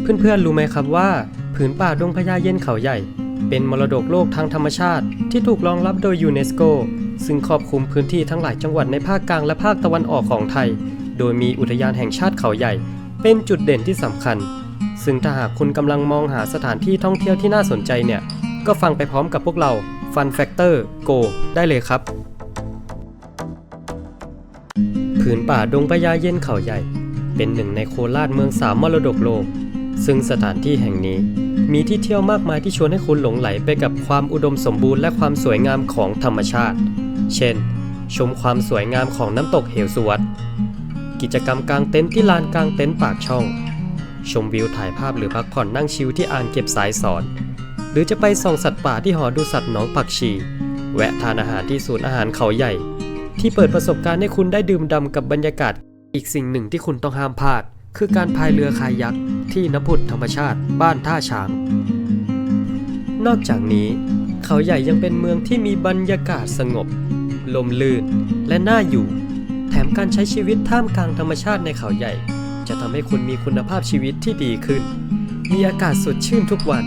เพื่อนๆรู้ไหมครับว่า ผืนป่าดงพญาเย็นเขาใหญ่ เป็นมรดกโลกทางธรรมชาติ ที่ถูกรองรับโดยยูเนสโก ซึ่งครอบคลุมพื้นที่ทั้งหลายจังหวัดในภาคกลางและภาคตะวันออกของไทย โดยมีอุทยานแห่งชาติเขาใหญ่ เป็นจุดเด่นที่สำคัญ ซึ่งถ้าหากคุณกำลังมองหาสถานที่ท่องเที่ยวที่น่าสนใจเนี่ย ก็ฟังไปพร้อมกับพวกเรา Fun Factor Go ได้เลยครับผืนป่าดงพญาเย็นเขาใหญ่ เป็นหนึ่งในโคราชเมืองสามมรดกโลก ซึ่งสถานที่แห่งนี้มีที่เที่ยวมากมายที่ชวนให้คุณหลงไหลไปกับความอุดมสมบูรณ์และความสวยงามของธรรมชาติ เช่น ชมความสวยงามของน้ำตกเหวสวัตกิจกรรมกลางเต็นท์ที่ลานกลางเต็นท์ปากช่อง ชมวิวถ่ายภาพหรือพักผ่อนนั่งชิลที่อ่างเก็บสายสอน หรือจะไปส่องสัตว์ป่าที่หอดูสัตว์หนองปักชี แวะทานอาหารที่ศูนย์อาหารเขาใหญ่ ที่เปิดประสบการณ์ให้คุณได้ดื่มด่ำกับบรรยากาศ อีกสิ่งหนึ่งที่คุณต้องห้ามพลาด คือการพายเรือคายักที่น้ำพุธรรมชาติบ้านท่าช้าง นอกจากนี้ เขาใหญ่ยังเป็นเมืองที่มีบรรยากาศสงบ ลมลื่นและน่าอยู่ แถมการใช้ชีวิตท่ามกลางธรรมชาติในเขาใหญ่ จะทำให้คุณมีคุณภาพชีวิตที่ดีขึ้น มีอากาศสดชื่นทุกวัน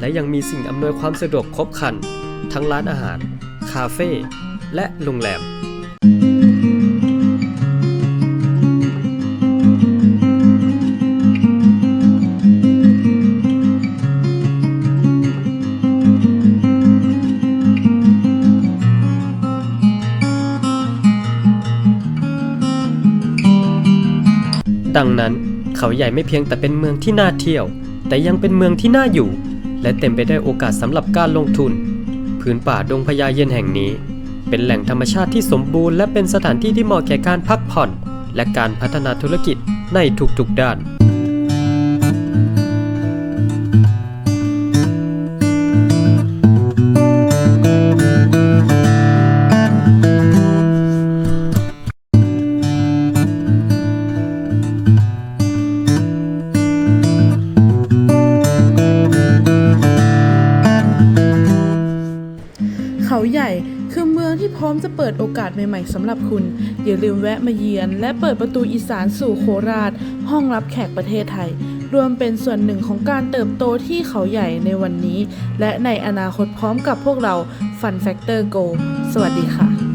และยังมีสิ่งอำนวยความสะดวกครบครัน ทั้งร้านอาหาร คาเฟ่และโรงแรม ดังนั้นเขาใหญ่ไม่เพียงแต่เป็นเมืองที่น่าเที่ยว แต่ยังเป็นเมืองที่น่าอยู่ และเต็มไปด้วยโอกาสสำหรับการลงทุน พื้นป่าดงพญาเย็นแห่งนี้ เป็นแหล่งธรรมชาติที่สมบูรณ์และเป็นสถานที่ที่เหมาะแก่การพักผ่อน และการพัฒนาธุรกิจในทุกๆด้าน เขาใหญ่คือเมืองที่พร้อมจะเปิดโอกาสใหม่ๆสำหรับคุณ อย่าลืมแวะมาเยือน และเปิดประตูอีสานสู่โคราช ห้องรับแขกประเทศไทย รวมเป็นส่วนหนึ่งของการเติบโตที่เขาใหญ่ในวันนี้ และในอนาคตพร้อมกับพวกเรา Fun Factor Go สวัสดีค่ะ